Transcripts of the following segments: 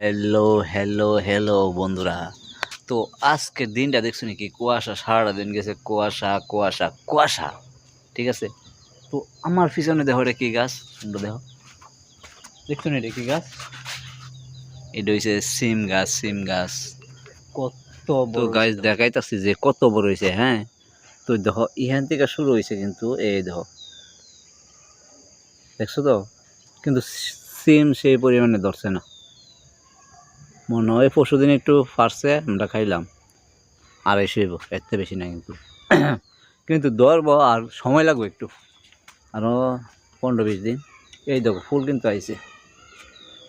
Hello hello hello বন্ধুরা। তো আজকের দিনটা দেখছ নাকি? কুয়াশা সারাটা দিন গেছে কুয়াশা কুয়াশা কুয়াশা ঠিক আছে? তো আমার পিছনে দেখো এটা কি গাছ? তোমরা দেখো। দেখছ না এটা কি গাছ? এটা হয়েছে সিম গাছ সিম গাছ। কত তো গাছ দেখাইতেছি যে কত বড় হয়েছে হ্যাঁ? তো দেখো ইহান থেকে শুরু হয়েছে কিন্তু এই দেখো। দেখছ তো? কিন্তু সিম সেই পরিমাণে ধরছে না। মনে হয় পরশু দিন একটু ফারছে আমরা খাইলাম। আড়াইশো হইব থেকে বেশি না কিন্তু। কিন্তু ধরবো আর সময় লাগবে একটু। আরও পনেরো বিশ দিন। এই দেখো, ফুল কিন্তু আইছে।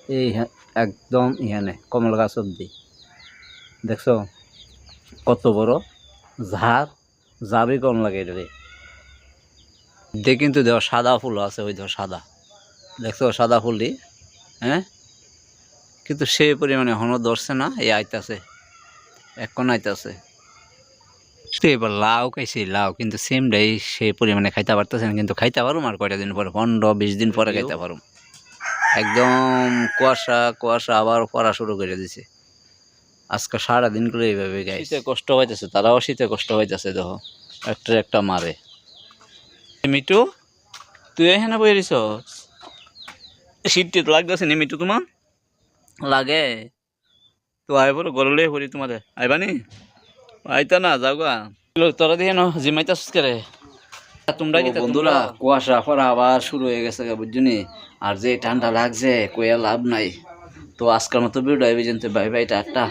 এই হ্যাঁ- একদম ইহানে কমলা গাছ অব্দি। দেখছ? কত বড় ঝাড়, ঝাড়ই কম লাগে এটা দেখ কিন্তু দেখো, সাদা ফুল আছে, ওই দেখো সাদা। দেখছ সাদা ফুলটি? হ্যাঁ? কিন্তু সে পরিমাণে হন ধরছে না এই আইতাছে এখন আইতাছে। তো এবার লাউ খাইছি লাউ কিন্তু সেমটাই সেই পরিমাণে খাইতে পারতেছে না কিন্তু খাইতে পারুম আর কয়টা দিন পরে পনেরো বিশ দিন পরে খাইতে পারুম। একদম কুয়াশা কুয়াশা আবার পড়া শুরু করে দিছে। আজকে সারা দিন করে এইভাবে গাই শীতে কষ্ট হইতেছে তারাও শীতে কষ্ট হইতেছে দেখো। একটা একটা মারে। মিটু তুই এখানে শীত লাগতেছে নি মিটু তোমার? লাগে। তো আইব গরলে করি তোমাদের আইবানি আইতা না যাও গা তোরা দিয়ে ন জিমাইতাস করে তোমরা কি বন্ধুরা কুয়াশা আবার শুরু হয়ে গেছে বুঝছনি আর যে ঠান্ডা লাগছে কোয়া লাভ নাই। তো আজকাল মতো ভিডিও আইবে জানতে বাই বাই টাটা।